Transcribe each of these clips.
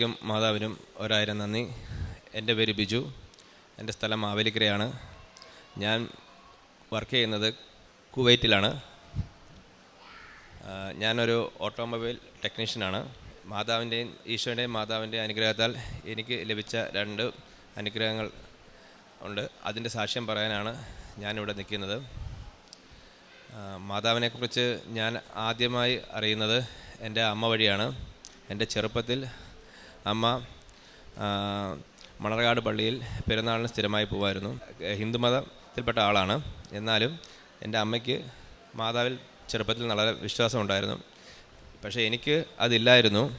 അമ്മയ്ക്കും മാതാവിനും ഒരായിരം നന്ദി. എന്റെ പേര് ബിജു. എന്റെ സ്ഥലം മാവേലിക്കരയാണ്. ഞാൻ വർക്ക് ചെയ്യുന്നത് കുവൈറ്റിലാണ്. ഞാനൊരു ഓട്ടോമൊബൈൽ ടെക്നീഷ്യനാണ്. മാതാവിന്റെയും ഈശോയുടെയും മാതാവിന്റെയും അനുഗ്രഹത്താൽ എനിക്ക് ലഭിച്ച രണ്ട് അനുഗ്രഹങ്ങൾ ഉണ്ട്. അതിന്റെ സാക്ഷ്യം പറയാനാണ് ഞാനിവിടെ നിൽക്കുന്നത്. മാതാവിനെക്കുറിച്ച് ഞാൻ ആദ്യമായി അറിയുന്നത് എന്റെ അമ്മ വഴിയാണ്. എന്റെ ചെറുപ്പത്തിൽ അമ്മ മണർകാട് പള്ളിയിൽ പെരുന്നാളിന് സ്ഥിരമായി പോകുമായിരുന്നു ഹിന്ദുമതത്തിൽപ്പെട്ട ആളാണ്. എന്നാലും എന്റെ അമ്മയ്ക്ക് മാതാവിൽ ചെറുപ്പത്തിൽ വളരെ വിശ്വാസമുണ്ടായിരുന്നു. പക്ഷേ എനിക്ക് അതില്ലായിരുന്നു.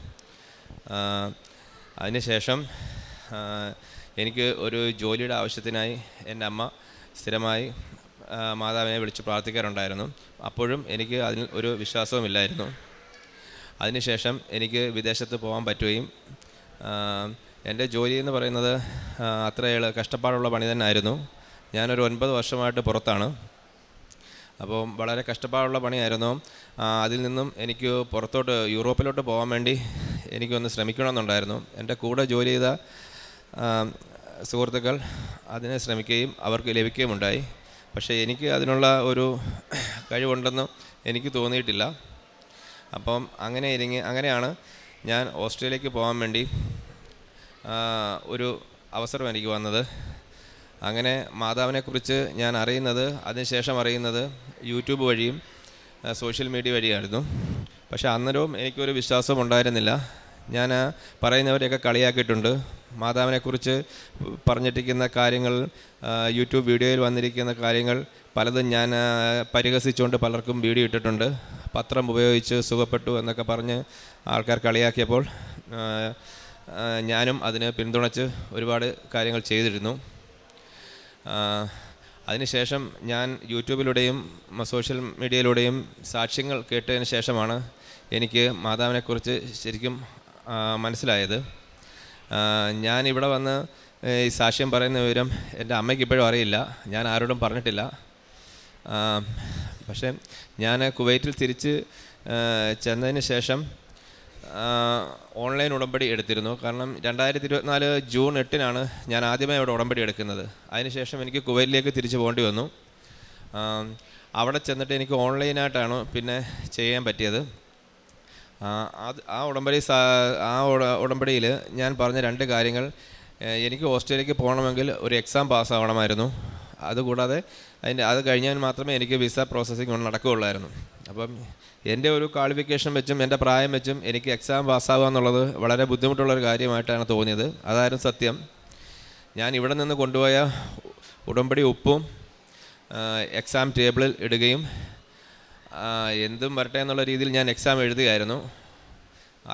അതിനുശേഷം എനിക്ക് ഒരു ജോലിയുടെ ആവശ്യത്തിനായി എന്റെ അമ്മ സ്ഥിരമായി മാതാവിനെ വിളിച്ച് പ്രാർത്ഥിക്കാറുണ്ടായിരുന്നു. അപ്പോഴും എനിക്ക് അതിൽ ഒരു വിശ്വാസവുമില്ലായിരുന്നു. അതിനുശേഷം എനിക്ക് വിദേശത്ത് പോകാൻ പറ്റുകയും എന്റെ ജോലി എന്ന് പറയുന്നത് അത്ര കഷ്ടപ്പാടുള്ള പണി തന്നെ ആയിരുന്നു ഞാനൊരു ഒൻപത് വർഷമായിട്ട് പുറത്താണ്. അപ്പോൾ വളരെ കഷ്ടപ്പാടുള്ള പണിയായിരുന്നു. അതിൽ നിന്നും എനിക്ക് പുറത്തോട്ട് യൂറോപ്പിലോട്ട് പോകാൻ വേണ്ടി എനിക്കൊന്ന് ശ്രമിക്കണമെന്നുണ്ടായിരുന്നു. എന്റെ കൂടെ ജോലി ചെയ്ത സുഹൃത്തുക്കൾ അതിനെ ശ്രമിക്കുകയും അവർക്ക് ലഭിക്കുകയും ഉണ്ടായി പക്ഷേ എനിക്ക് അതിനുള്ള ഒരു കഴിവുണ്ടെന്നും എനിക്ക് തോന്നിയിട്ടില്ല. അപ്പം അങ്ങനെ ഇരിങ്ങി അങ്ങനെയാണ് ഞാൻ ഓസ്ട്രേലിയക്ക് പോകാൻ വേണ്ടി ഒരു അവസരം എനിക്ക് വന്നത്. അങ്ങനെ മാതാവിനെക്കുറിച്ച് ഞാൻ അറിയുന്നത് അതിനുശേഷം അറിയുന്നത് യൂട്യൂബ് വഴിയും സോഷ്യൽ മീഡിയ വഴിയായിരുന്നു. പക്ഷേ അന്നേരവും എനിക്കൊരു വിശ്വാസം ഉണ്ടായിരുന്നില്ല. ഞാൻ പറയുന്നവരെയൊക്കെ കളിയാക്കിയിട്ടുണ്ട്. മാതാവിനെക്കുറിച്ച് പറഞ്ഞിട്ടിരിക്കുന്ന കാര്യങ്ങൾ യൂട്യൂബ് വീഡിയോയിൽ വന്നിരിക്കുന്ന കാര്യങ്ങൾ പലതും ഞാൻ പരിഹസിച്ചുകൊണ്ട് പലർക്കും വീഡിയോ ഇട്ടിട്ടുണ്ട്. പത്രം ഉപയോഗിച്ച് സുഖപ്പെട്ടു എന്നൊക്കെ പറഞ്ഞ് ആൾക്കാർ കളിയാക്കിയപ്പോൾ ഞാനും അതിന് പിന്തുണച്ച് ഒരുപാട് കാര്യങ്ങൾ ചെയ്തിരുന്നു. അതിനുശേഷം ഞാൻ യൂട്യൂബിലൂടെയും സോഷ്യൽ മീഡിയയിലൂടെയും സാക്ഷ്യങ്ങൾ കേട്ടതിന് ശേഷമാണ് എനിക്ക് മാതാവിനെക്കുറിച്ച് ശരിക്കും മനസ്സിലായത്. ഞാൻ ഇവിടെ വന്ന് ഈ സാക്ഷ്യം പറയുന്ന വിവരം എന്റെ അമ്മയ്ക്ക് ഇപ്പോഴും അറിയില്ല. ഞാൻ ആരോടും പറഞ്ഞിട്ടില്ല. പക്ഷേ ഞാൻ കുവൈറ്റിൽ തിരിച്ച് ചെന്നതിന് ശേഷം ഓൺലൈൻ ഉടമ്പടി എടുത്തിരുന്നു. കാരണം രണ്ടായിരത്തി ഇരുപത്തിനാല് ജൂൺ എട്ടിനാണ് ഞാൻ ആദ്യമായി അവിടെ ഉടമ്പടി എടുക്കുന്നത്. അതിനുശേഷം എനിക്ക് കുവൈറ്റിലേക്ക് തിരിച്ചു പോകേണ്ടി വന്നു. അവിടെ ചെന്നിട്ട് എനിക്ക് ഓൺലൈനായിട്ടാണ് പിന്നെ ചെയ്യാൻ പറ്റിയത്. അത് ആ ഉടമ്പടി ആ ഉടമ്പടിയിൽ ഞാൻ പറഞ്ഞ രണ്ട് കാര്യങ്ങൾ എനിക്ക് ഓസ്ട്രേലിയക്ക് പോകണമെങ്കിൽ ഒരു എക്സാം പാസ്സാവണമായിരുന്നു. അതുകൂടാതെ അതിന്റെ അത് കഴിഞ്ഞാൽ മാത്രമേ എനിക്ക് വിസ പ്രോസസ്സിംഗ് നടക്കുകയുള്ളായിരുന്നു. അപ്പം എന്റെ ഒരു ക്വാളിഫിക്കേഷൻ വെച്ചും എന്റെ പ്രായം വെച്ചും എനിക്ക് എക്സാം പാസ്സാവുക എന്നുള്ളത് വളരെ ബുദ്ധിമുട്ടുള്ളൊരു കാര്യമായിട്ടാണ് തോന്നിയത്. അതായിരുന്നു സത്യം. ഞാൻ ഇവിടെ നിന്ന് കൊണ്ടുപോയ ഉടമ്പടി ഉപ്പും എക്സാം ടേബിളിൽ ഇടുകയും എന്തും വരട്ടെ എന്നുള്ള രീതിയിൽ ഞാൻ എക്സാം എഴുതുകയായിരുന്നു.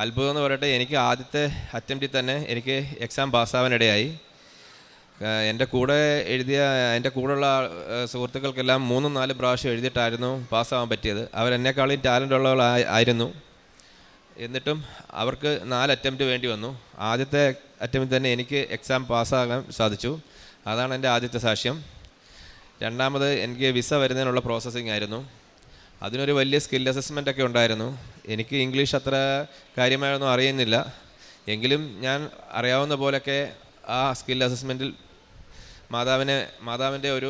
അത്ഭുതം എന്ന് പറയട്ടെ എനിക്ക് ആദ്യത്തെ അറ്റംപ്റ്റിൽ തന്നെ എനിക്ക് എക്സാം പാസ്സാവാനിടയായി എന്റെ കൂടെ എഴുതിയ എന്റെ കൂടെയുള്ള സുഹൃത്തുക്കൾക്കെല്ലാം മൂന്നും നാല് പ്രാവശ്യം എഴുതിയിട്ടായിരുന്നു പാസ്സാവാൻ പറ്റിയത്. അവരെന്നെക്കാളും ടാലന്റ് ഉള്ളവരായിരുന്നു എന്നിട്ടും അവർക്ക് നാല് അറ്റംപ്റ്റ് വേണ്ടി വന്നു. ആദ്യത്തെ അറ്റംപ്റ്റ് തന്നെ എനിക്ക് എക്സാം പാസ്സാകാൻ സാധിച്ചു. അതാണ് എന്റെ ആദ്യത്തെ സാക്ഷ്യം. രണ്ടാമത് എനിക്ക് വിസ വരുന്നതിനുള്ള പ്രോസസ്സിംഗ് ആയിരുന്നു. അതിനൊരു വലിയ സ്കിൽ അസസ്മെന്റ് ഒക്കെ ഉണ്ടായിരുന്നു. എനിക്ക് ഇംഗ്ലീഷ് അത്ര കാര്യമായൊന്നും അറിയുന്നില്ല. എങ്കിലും ഞാൻ അറിയാവുന്ന പോലെയൊക്കെ ആ സ്കിൽ അസസ്മെന്റിൽ മാതാവിനെ മാതാവിന്റെ ഒരു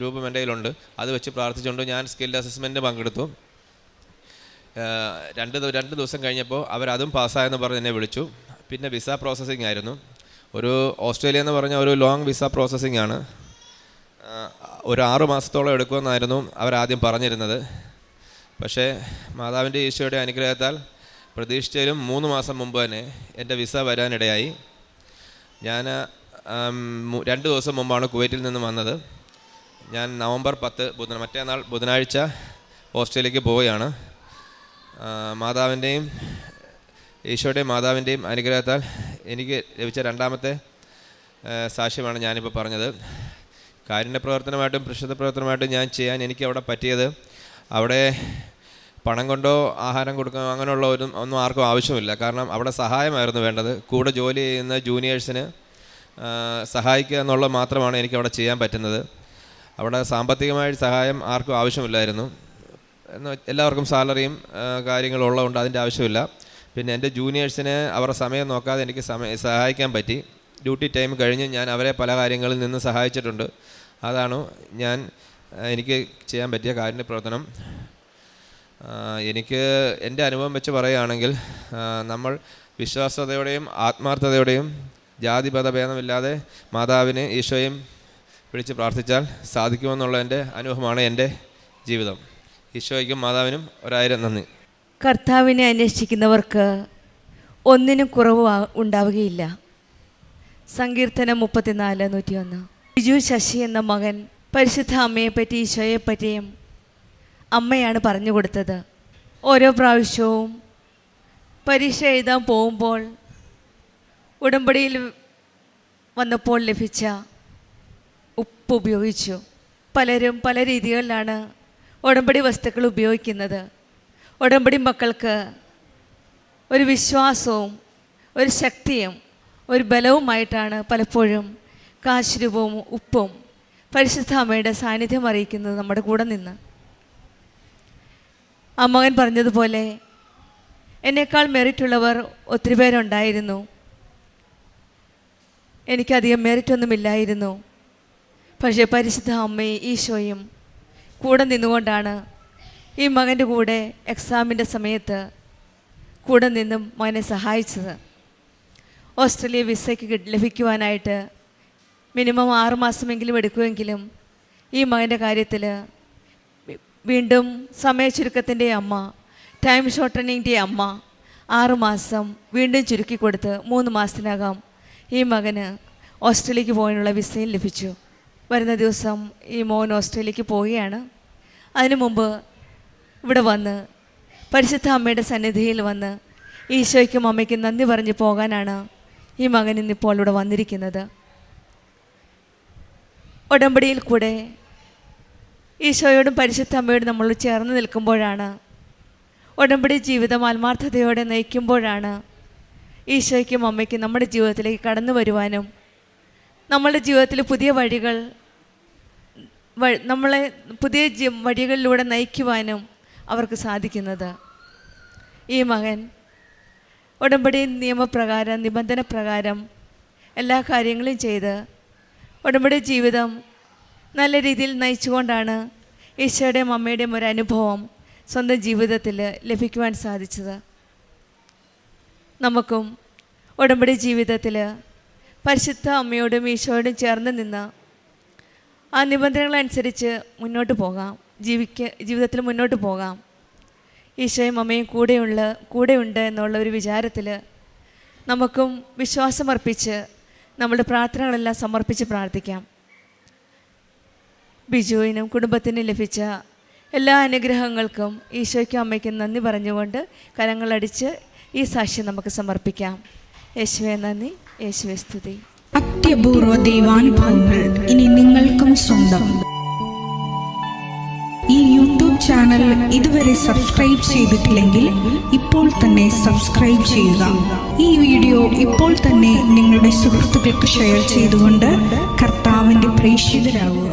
രൂപം എന്റെ കയ്യിലുണ്ട്. അത് വെച്ച് പ്രാർത്ഥിച്ചുകൊണ്ട് ഞാൻ സ്കിൽ അസസ്മെന്റ് പങ്കെടുത്തു. രണ്ട് രണ്ട് ദിവസം കഴിഞ്ഞപ്പോൾ അവരതും പാസ്സായെന്ന് പറഞ്ഞ് എന്നെ വിളിച്ചു. പിന്നെ വിസ പ്രോസസ്സിംഗ് ആയിരുന്നു. ഒരു ഓസ്ട്രേലിയ എന്ന് പറഞ്ഞ ഒരു ലോങ് വിസ പ്രോസസ്സിംഗ് ആണ്. ഒരു ആറു മാസത്തോളം എടുക്കുമെന്നായിരുന്നു അവരാദ്യം പറഞ്ഞിരുന്നത്. പക്ഷേ മാതാവിന്റെ ഈശോയുടെ അനുഗ്രഹത്താൽ പ്രതീക്ഷിച്ചതിലും മൂന്ന് മാസം മുമ്പ് തന്നെ എന്റെ വിസ വരാനിടയായി. ഞാൻ രണ്ട് ദിവസം മുമ്പാണ് കുവൈറ്റിൽ നിന്ന് വന്നത്. ഞാൻ നവംബർ പത്ത് ബുധന മറ്റേനാൾ ബുധനാഴ്ച ഓസ്ട്രേലിയക്ക് പോവുകയാണ്. മാതാവിന്റെയും ഈശോയുടെയും മാതാവിന്റെയും അനുഗ്രഹത്താൽ എനിക്ക് ലഭിച്ച രണ്ടാമത്തെ സാക്ഷ്യമാണ് ഞാനിപ്പോൾ പറഞ്ഞത്. കാരുണ്യ പ്രവർത്തനമായിട്ടും പ്രശുദ്ധ പ്രവർത്തനമായിട്ടും ഞാൻ ചെയ്യാൻ എനിക്ക് അവിടെ പറ്റിയത് അവിടെ പണം കൊണ്ടോ ആഹാരം കൊടുക്കാൻ അങ്ങനെയുള്ള ഒരു ഒന്നും ആർക്കും ആവശ്യമില്ല. കാരണം അവിടെ സഹായമായിരുന്നു വേണ്ടത്. കൂടെ ജോലി ചെയ്യുന്ന ജൂനിയേഴ്സിന് സഹായിക്കുക എന്നുള്ളത് മാത്രമാണ് എനിക്ക് അവിടെ ചെയ്യാൻ പറ്റുന്നത്. അവിടെ സാമ്പത്തികമായ സഹായം ആർക്കും ആവശ്യമില്ലായിരുന്നു. എല്ലാവർക്കും സാലറിയും കാര്യങ്ങളും ഉള്ളതുകൊണ്ട് അതിന്റെ ആവശ്യമില്ല. പിന്നെ എന്റെ ജൂനിയേഴ്സിനെ അവരുടെ സമയം നോക്കാതെ എനിക്ക് സമയം സഹായിക്കാൻ പറ്റി. ഡ്യൂട്ടി ടൈം കഴിഞ്ഞ് ഞാൻ അവരെ പല കാര്യങ്ങളിൽ നിന്ന് സഹായിച്ചിട്ടുണ്ട്. അതാണ് ഞാൻ എനിക്ക് ചെയ്യാൻ പറ്റിയ കാരുണ്യ പ്രവർത്തനം. എനിക്ക് എന്റെ അനുഭവം വെച്ച് പറയുകയാണെങ്കിൽ നമ്മൾ വിശ്വാസതയോടെയും ആത്മാർത്ഥതയോടെയും ജാതിപത ഭേദമില്ലാതെ മാതാവിനെ ഈശോയും വിളിച്ച് പ്രാർത്ഥിച്ചാൽ സാധിക്കുമെന്നുള്ള എന്റെ അനുഭവമാണ് എന്റെ ജീവിതം. ഈശോയ്ക്കും മാതാവിനും ഒരായിരം നന്ദി. കർത്താവിനെ അന്വേഷിക്കുന്നവർക്ക് ഒന്നിനും കുറവ് ഉണ്ടാവുകയില്ല. സങ്കീർത്തനം മുപ്പത്തിനാല് നൂറ്റിയൊന്ന്. ബിജു ശശി എന്ന മകൻ പരിശുദ്ധ അമ്മയെപ്പറ്റി ഈശോയെപ്പറ്റിയും അമ്മയാണ് പറഞ്ഞു കൊടുത്തത്. ഓരോ പ്രാവശ്യവും പരീക്ഷ എഴുതാൻ പോകുമ്പോൾ ഉടമ്പടിയിൽ വന്നപ്പോൾ ലഭിച്ച ഉപ്പ് ഉപയോഗിച്ചു. പലരും പല രീതികളിലാണ് ഉടമ്പടി വസ്തുക്കൾ ഉപയോഗിക്കുന്നത്. ഉടമ്പടി മക്കൾക്ക് ഒരു വിശ്വാസവും ഒരു ശക്തിയും ഒരു ബലവുമായിട്ടാണ് പലപ്പോഴും കാശുരൂപവും ഉപ്പും പരിശുദ്ധ അമ്മയുടെ സാന്നിധ്യം അറിയിക്കുന്നത് നമ്മുടെ കൂടെ നിന്ന്. അമ്മകൻ മകൻ പറഞ്ഞതുപോലെ എന്നേക്കാൾ മെറിറ്റുള്ളവർ ഒത്തിരി പേരുണ്ടായിരുന്നു. എനിക്കധികം മെറിറ്റൊന്നുമില്ലായിരുന്നു പക്ഷേ പരിശുദ്ധ അമ്മയും ഈശോയും കൂടെ നിന്നുകൊണ്ടാണ് ഈ മകന്റെ കൂടെ എക്സാമിന്റെ സമയത്ത് കൂടെ നിന്നും മകനെ സഹായിച്ചത്. ഓസ്ട്രേലിയ വിസയ്ക്ക് ലഭിക്കുവാനായിട്ട് മിനിമം ആറുമാസമെങ്കിലും എടുക്കുമെങ്കിലും ഈ മകന്റെ കാര്യത്തിൽ വീണ്ടും സമയചുരുക്കത്തിന്റെ അമ്മ ടൈം ഷോർട്ടനിങ്ങിന്റെ അമ്മ ആറുമാസം വീണ്ടും ചുരുക്കി കൊടുത്ത് മൂന്ന് മാസത്തിനകം ഈ മകന് ഓസ്ട്രേലിയക്ക് പോകാനുള്ള വിസയും ലഭിച്ചു. വരുന്ന ദിവസം ഈ മോൻ ഓസ്ട്രേലിയക്ക് പോവുകയാണ്. അതിനു മുമ്പ് ഇവിടെ വന്ന് പരിശുദ്ധ അമ്മയുടെ സന്നിധിയിൽ വന്ന് ഈശോയ്ക്കും അമ്മയ്ക്കും നന്ദി പറഞ്ഞ് പോകാനാണ് ഈ മകൻ ഇന്നിപ്പോൾ ഇവിടെ വന്നിരിക്കുന്നത്. ഉടമ്പടിയിൽ കൂടെ ഈശോയോടും പരിശുദ്ധ അമ്മയോടും നമ്മൾ ചേർന്ന് നിൽക്കുമ്പോഴാണ് ഉടമ്പടി ജീവിതം ആത്മാർത്ഥതയോടെ നയിക്കുമ്പോഴാണ് ഈശോയ്ക്കും അമ്മയ്ക്കും നമ്മുടെ ജീവിതത്തിലേക്ക് കടന്നു വരുവാനും നമ്മളുടെ ജീവിതത്തിൽ പുതിയ വഴികൾ നമ്മളെ പുതിയ വഴികളിലൂടെ നയിക്കുവാനും അവർക്ക് സാധിക്കുന്നത്. ഈ മകൻ ഉടമ്പടി നിയമപ്രകാരം നിബന്ധന പ്രകാരം എല്ലാ കാര്യങ്ങളും ചെയ്ത് ഉടമ്പടി ജീവിതം നല്ല രീതിയിൽ നയിച്ചുകൊണ്ടാണ് ഈശോയുടെയും അമ്മയുടെയും ഒരു അനുഭവം സ്വന്തം ജീവിതത്തിൽ ലഭിക്കുവാൻ സാധിച്ചത്. നമുക്കും ഉടമ്പടി ജീവിതത്തിൽ പരിശുദ്ധ അമ്മയോടും ഈശോയോടും ചേർന്ന് നിന്ന് ആ നിബന്ധനകളനുസരിച്ച് മുന്നോട്ട് പോകാം. ജീവിക്ക ജീവിതത്തിൽ മുന്നോട്ട് പോകാം. ഈശോയും അമ്മയും കൂടെയുള്ള കൂടെയുണ്ട് എന്നുള്ള ഒരു വിചാരത്തിൽ നമുക്കും വിശ്വാസമർപ്പിച്ച് നമ്മുടെ പ്രാർത്ഥനകളെല്ലാം സമർപ്പിച്ച് പ്രാർത്ഥിക്കാം. ബിജുവിനും കുടുംബത്തിനും ലഭിച്ച എല്ലാ അനുഗ്രഹങ്ങൾക്കും ഈശോയ്ക്കും അമ്മയ്ക്കും നന്ദി പറഞ്ഞുകൊണ്ട് കരങ്ങളടിച്ച് ഈ സാക്ഷ്യം നമുക്ക് സമർപ്പിക്കാം. യേശുവേ നന്ദി. യേശുവേ സ്തുതി. അത്യപൂർവ ദൈവാനുഭവങ്ങൾ ഇനി നിങ്ങൾക്കും സ്വന്തം. ഈ യൂട്യൂബ് ചാനൽ ഇതുവരെ സബ്സ്ക്രൈബ് ചെയ്തിട്ടില്ലെങ്കിൽ ഇപ്പോൾ തന്നെ സബ്സ്ക്രൈബ് ചെയ്യുക. ഈ വീഡിയോ ഇപ്പോൾ തന്നെ നിങ്ങളുടെ സുഹൃത്തുക്കൾക്ക് ഷെയർ ചെയ്തുകൊണ്ട് കർത്താവിന്റെ പ്രേക്ഷിതരാകുക.